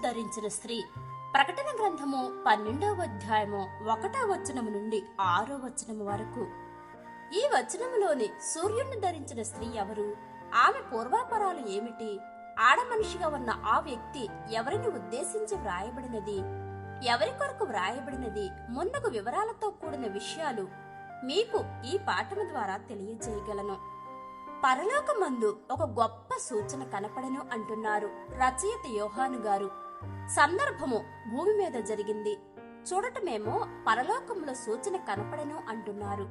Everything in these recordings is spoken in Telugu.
ధరించిన స్త్రీ. ప్రకటన గ్రంథము పన్నెండవ అధ్యాయము ఒకటో వచనము నుండి ఆరో వచనము వరకు. ఈ వచనములోని సూర్యుడిని ధరించిన స్త్రీ ఎవరు? ఆమె పూర్వాపరాలు ఏమిటి? ఆడమనిషిగా ఉన్న ఆ వ్యక్తి ఎవరిని ఉద్దేశించి వ్రాయబడినది? ఎవరి కొరకు వ్రాయబడినది? ముందుకు వివరాలతో కూడిన విషయాలు మీకు ఈ పాఠము ద్వారా తెలియజేయగలను. పరలోకమందు ఒక గొప్ప సూచన కనపడను అంటున్నారు రచయిత యోహాను గారు. సందర్భము భూమి మీద జరిగింది. చూడటమేమో పరలోకములో సూచన కనపడను అంటున్నారు.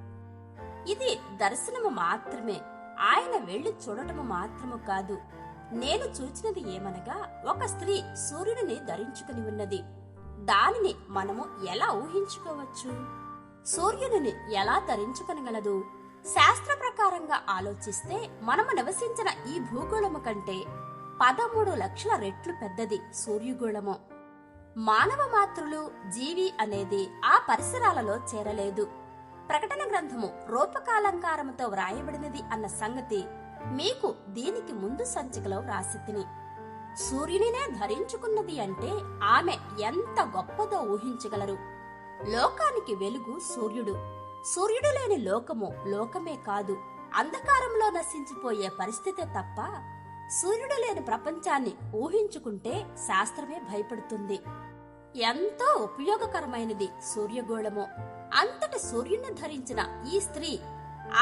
ఇది దర్శనము మాత్రమే. ఆయన వెళ్ళి చూడటము మాత్రము కాదు. నేను చూచినది ఏమనగా ఒక స్త్రీ సూర్యుడిని ధరించుకుని ఉన్నది. దానిని మనము ఎలా ఊహించుకోవచ్చు? సూర్యుడిని ఎలా ధరించుకొనగలదు? శాస్త్ర ప్రకారంగా ఆలోచిస్తే మనము నివసించిన ఈ భూగోళము కంటే పదమూడు లక్షల రెట్లు పెద్దది సూర్యగోళము. మానవ మాతృలు జీవి అనేది ఆ పరిసరాలలో చేరలేదు. ప్రకటన గ్రంథము రూపకాలంకారముతో వ్రాయబడినది అన్న సంగతి మీకు దీనికి ముందు సంచికలో వ్రాసి తిని సూర్యునినే ధరించుకున్నది అంటే ఆమె ఎంత గొప్పదో ఊహించగలరు. లోకానికి వెలుగు సూర్యుడు. సూర్యుడు లేని లోకము లోకమే కాదు అంధకారంలో నశించిపోయే పరిస్థితే తప్ప సూర్యుడు లేని ప్రపంచాన్ని ఊహించుకుంటే శాస్త్రమే భయపడుతుంది. ఎంతో ఉపయోగకరమైనది సూర్యగోళము. అంతటి సూర్యుని ధరించిన ఈ స్త్రీ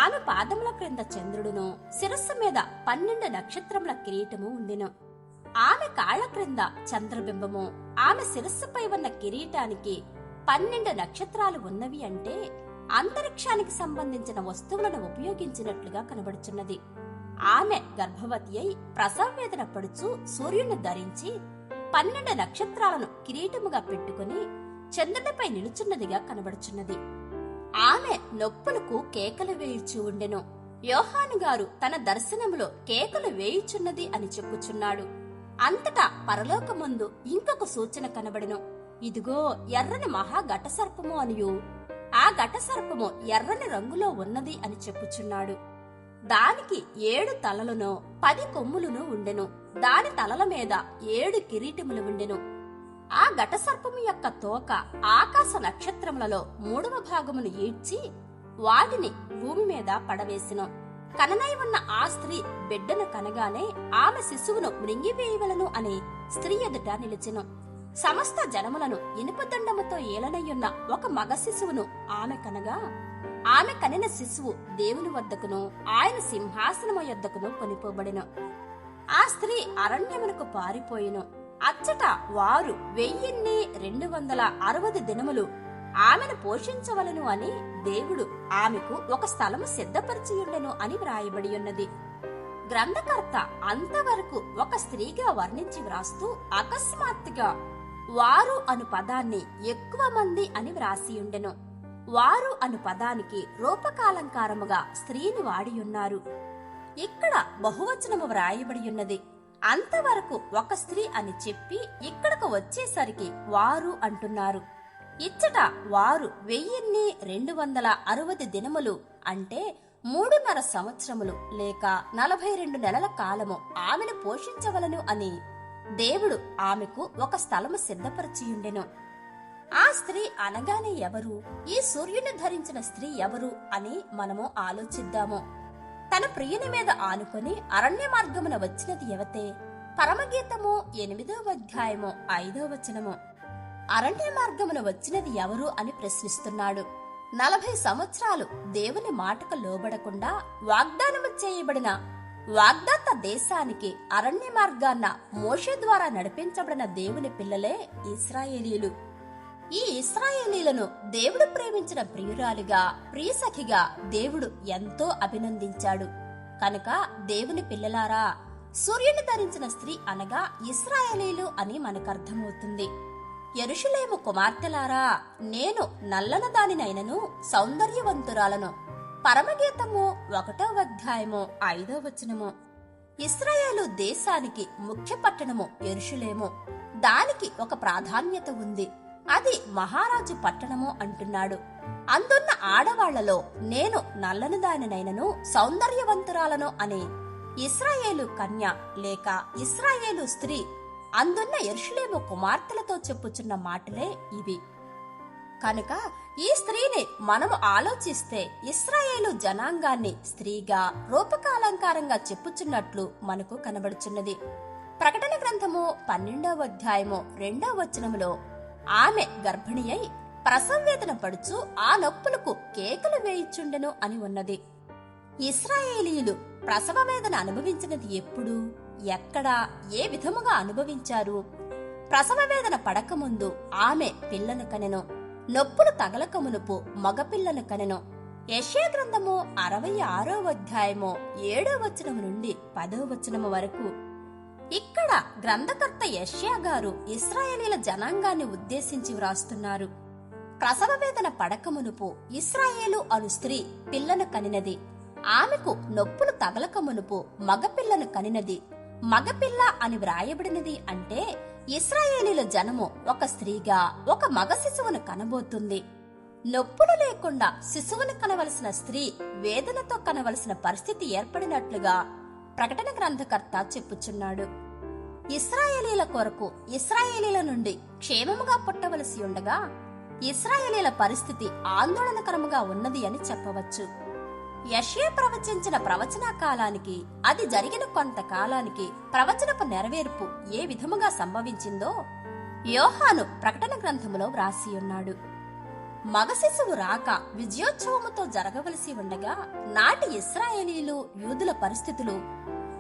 ఆమె పాదముల క్రింద చంద్రుడును శిరస్సు మీద పన్నెండు నక్షత్రముల కిరీటము ఉండెను ఆమె కాళ్ళ క్రింద చంద్రబింబము. ఆమె శిరస్సుపై ఉన్న కిరీటానికి పన్నెండు నక్షత్రాలు ఉన్నవి అంటే అంతరిక్షానికి సంబంధించిన వస్తువులను ఉపయోగించినట్లుగా కనబడుచున్నది. ఆమె గర్భవతి అయి ప్రసవ వేదన పడుచు సూర్యుని ధరించి పన్నెండు నక్షత్రాలను కిరీటముగా పెట్టుకుని చంద్రుడిపై నిలుచున్నదిగా కనబడుచున్నది. ఆమె నొప్పులకు కేకలు వేయుచు ఉండెను. యోహాను గారు తన దర్శనములో కేకలు వేయుచున్నది అని చెప్పుచున్నాడు. అంతటా పరలోకముందు ఇంకొక సూచన కనబడెను. ఇదిగో ఎర్రని మహాఘట సర్పము అనియు. ఆ ఘటసర్పము ఎర్రని రంగులో ఉన్నది అని చెప్పుచున్నాడు. దానికి ఏడు తలలను పది కొమ్ములను ఉండెను. దాని తలల మీద ఏడు కిరీటములు ఉండెను. ఆ ఘటసర్పము యొక్క తోక ఆకాశ నక్షత్రములలో మూడవ భాగమును ఈడ్చి వాటిని భూమి మీద పడవేసెను. కననై ఉన్న ఆ స్త్రీ బిడ్డను కనగానే ఆమె శిశువును మృంగివేయవలను అని స్త్రీ ఎదుట నిలిచెను. సమస్త జనములను ఇనుపదండముతో ఏలనయ్యున్న ఒక మగ శిశువును ఆమె కనగా ఆమె కనిన శిశువు దేవుని వద్దకును ఆయన సింహాసనము యొద్దకును కొనిపోబడిన. ఆ స్త్రీ అరణ్యమునకు పారిపోయిను. అచ్చట వారు వెయ్యిన్ని రెండు వందల అరవది దినములు ఆమెను పోషించవలను అని దేవుడు ఆమెకు ఒక స్థలము సిద్ధపరిచియుండెను అని వ్రాయబడి ఉన్నది గ్రంథకర్త అంతవరకు ఒక స్త్రీగా వర్ణించి వ్రాస్తూ అకస్మాత్తుగా వారు అను పదాన్ని ఎక్కువ మంది అని వ్రాసియుండెను. వారు అను పదానికి రూపకాలంకారముగా స్త్రీని వాడియున్నారు. ఇక్కడ బహువచనము వ్రాయబడి ఉన్నది అంతవరకు ఒక స్త్రీ అని చెప్పి ఇక్కడకు వచ్చేసరికి వారు అంటున్నారు. ఇచ్చట వారు వెయ్యిన్ని రెండు వందల అరవది దినములు అంటే మూడున్నర సంవత్సరములు లేక నలభై రెండు నెలల కాలము ఆమెను పోషించవలను అని దేవుడు ఆమెకు ఒక స్థలము సిద్ధపరిచియుండెను. ఆ స్త్రీ అనగానే ఎవరు? ఈ సూర్యుని ధరించిన స్త్రీ ఎవరు అని మనము ఆలోచిద్దాము. తన ప్రియుని మీద ఆనుకొని అరణ్య మార్గమున వచ్చినది ఎవతే? పరమగీతము ఎనిమిదో అధ్యాయము ఐదో వచనము. అరణ్య మార్గమున వచ్చినది ఎవరు అని ప్రశ్నిస్తున్నాడు. నలభై సంవత్సరాలు దేవుని మాటకు లోబడకుండా వాగ్దానము చేయబడిన వాగ్దాత దేశానికి అరణ్య మార్గాన్న మోషే ద్వారా నడిపించబడిన దేవుని పిల్లలే ఇస్రాయేలీలు. ఈ ఇస్రాయేలీలను దేవుడు ప్రేమించిన ప్రియురాలిగా ప్రియసఖిగా దేవుడు ఎంతో అభినందించాడు. కనుక దేవుని పిల్లలారా సూర్యుని ధరించిన స్త్రీ అనగా ఇస్రాయేలీలు అని మనకర్థమవుతుంది. ఎరుషులేము కుమార్తెలారా నేను నల్లన దానినైనను సౌందర్యవంతురాలను పరమగీతము ఒకటో అధ్యాయము ఐదో వచనము. ఇస్రాయేలు దేశానికి ముఖ్య పట్టణము ఎరుషులేము దానికి ఒక ప్రాధాన్యత ఉంది. అది మహారాజు పట్టణము అంటున్నాడు. అందున్న ఆడవాళ్ళలో నేను నల్లని దానినైనను సౌందర్యవంతురాలను అనే ఇస్రాయేలు కన్య లేక ఇస్రాయేలు స్త్రీ అందున్న ఎరుషులేము కుమార్తెలతో చెప్పుచున్న మాటలే ఇవి. కనుక ఈ స్త్రీని మనము ఆలోచిస్తే ఇస్రాయేలు జనాంగాన్ని స్త్రీగా రూపకాలంకారంగా చెప్పుచున్నట్లు మనకు కనబడుచున్నది. ప్రకటన గ్రంథము పన్నెండవ అధ్యాయము రెండవ వచనములో ఆమె గర్భిణి అయి ప్రసవేదన పడుచు ఆ నొప్పులకు కేకలు వేయిచుండెను అని ఉన్నది. ఇస్రాయేలీలు ప్రసవ వేదన అనుభవించినది ఎప్పుడు? ఎక్కడ? ఏ విధముగా అనుభవించారు? ప్రసవ వేదన పడకముందు ఆమె పిల్లను కనెను. నొప్పులు తగలక మునుపు మగపిల్లను కనెను. యెషయా గ్రంథము అరవై ఆరో అధ్యాయము ఏడో వచనము నుండి పదో వచనము వరకు. ఇక్కడ గ్రంథకర్త యెషయా గారు ఇస్రాయేలీల జనాంగాన్ని ఉద్దేశించి వ్రాస్తున్నారు. ప్రసవ వేదన పడకమునుపు ఇస్రాయేలు అను స్త్రీ పిల్లను కనినది. ఆమెకు నొప్పులు తగలక మునుపు మగపిల్లను కనినది. మగపిల్ల అని వ్రాయబడినది అంటే ఇస్రాయేలీల జనము ఒక స్త్రీగా ఒక మగ శిశువును కనబోతుంది. నొప్పులు లేకుండా శిశువును కనవలసిన స్త్రీ వేదనతో కనవలసిన పరిస్థితి ఏర్పడినట్లుగా ప్రకటన గ్రంథకర్త చెప్పుచున్నాడు. ఇస్రాయేలీల కొరకు ఇస్రాయేలీల నుండి క్షేమముగా పుట్టవలసి ఉండగా ఇస్రాయేలీల పరిస్థితి ఆందోళనకరముగా ఉన్నది అని చెప్పవచ్చు. యషే ప్రవచించిన ప్రవచన కాలానికి అది జరిగిన కొంతకాలానికి ప్రవచనపు నెరవేర్పు ఏ విధముగా సంభవించిందో యోహాను ప్రకటన గ్రంథములో వ్రాసి ఉన్నాడు. మగ శిశువు రాక విజయోత్సవముతో జరగవలసి ఉండగా నాటి ఇస్రాయేలీలు యూదుల పరిస్థితులు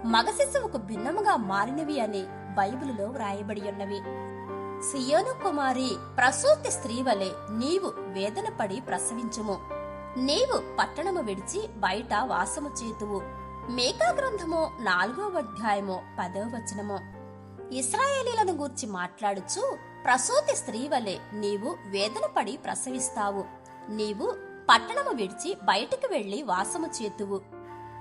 మగ శిశువుకు భిన్నముగా మారినవి అని బైబిలులో వ్రాయబడి ఉన్నవి. సియోను కుమారి ప్రసూతి స్త్రీ వలె నీవు వేదన పడి ప్రసవించుము. నీవు పట్టణము విడిచి బయట వాసము చేతువు. మేకా గ్రంథము నాలుగో అధ్యాయము పదవ వచనము. ఇస్రాయేలీలను గూర్చి మాట్లాడుచు ప్రసూతి స్త్రీ వలె నీవు వేదన పడి ప్రసవిస్తావు. నీవు పట్టణము విడిచి బయటికి వెళ్ళి వాసము చేతువు.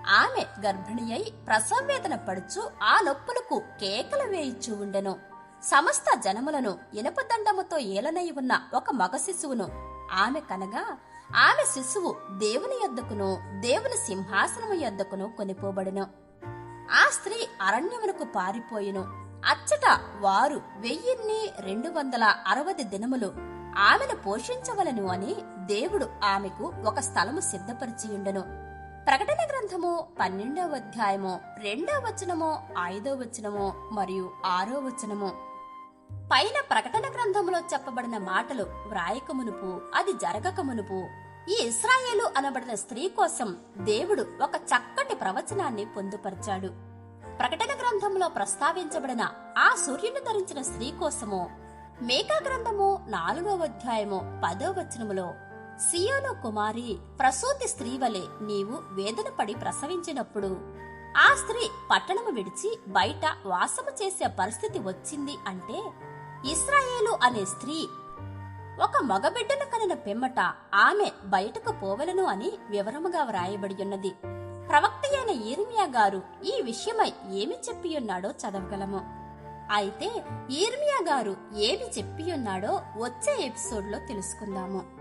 ఆమె గర్భిణి అయి ప్రసవవేదన పడుచు ఆ నొప్పులకు కేకలు వేయిచు ఉండెను. సమస్త జనములను ఇనపదండముతో ఏలనై ఉన్న ఒక మగ శిశువును ఆమె కనగా ఆమె శిశువు దేవుని యొద్దకును దేవుని సింహాసనము యొద్దకును కొనిపోబడును. ఆ స్త్రీ అరణ్యమునకు పారిపోయిను. అచ్చట వారు వెయ్యిన్ని రెండు వందల అరవై దినములు ఆమెను పోషించవలను అని దేవుడు ఆమెకు ఒక స్థలము సిద్ధపరిచియుండెను. ప్రకటన గ్రంథము పన్నెండవ అధ్యాయము రెండవ వచనము ఐదో వచనము మరియు ఆరో వచనము. పైన ప్రకటన గ్రంథములో చెప్పబడిన మాటలు వ్రాయకమునుపు అది జరగకమునుపు ఈ ఇస్రాయేలు అనబడిన స్త్రీ కోసం దేవుడు ఒక చక్కటి ప్రవచనాన్ని పొందుపరిచాడు. ప్రకటన గ్రంథంలో ప్రస్తావించబడిన ఆ సూర్యుని ధరించిన స్త్రీ కోసము మేకా గ్రంథము నాలుగో అధ్యాయము పదో వచనములో సియోను కుమారి ప్రసూతి స్త్రీ వలె నీవు వేదన పడి ప్రసవించినప్పుడు ఆ స్త్రీ పట్టణము విడిచి బయట వాసము చేసే పరిస్థితి వచ్చింది అంటే ఇస్రాయేలు అనే స్త్రీ ఒక మగబిడ్డను కనిన పిమ్మట ఆమె బయటకు పోవలను అని వివరముగా వ్రాయబడి ఉన్నది. ప్రవక్త అయిన ఈర్మియా గారు ఈ విషయమై ఏమి చెప్పియున్నాడో చదవగలము. అయితే ఈర్మియా గారు ఏమి చెప్పియున్నాడో వచ్చే ఎపిసోడ్లో తెలుసుకుందాము.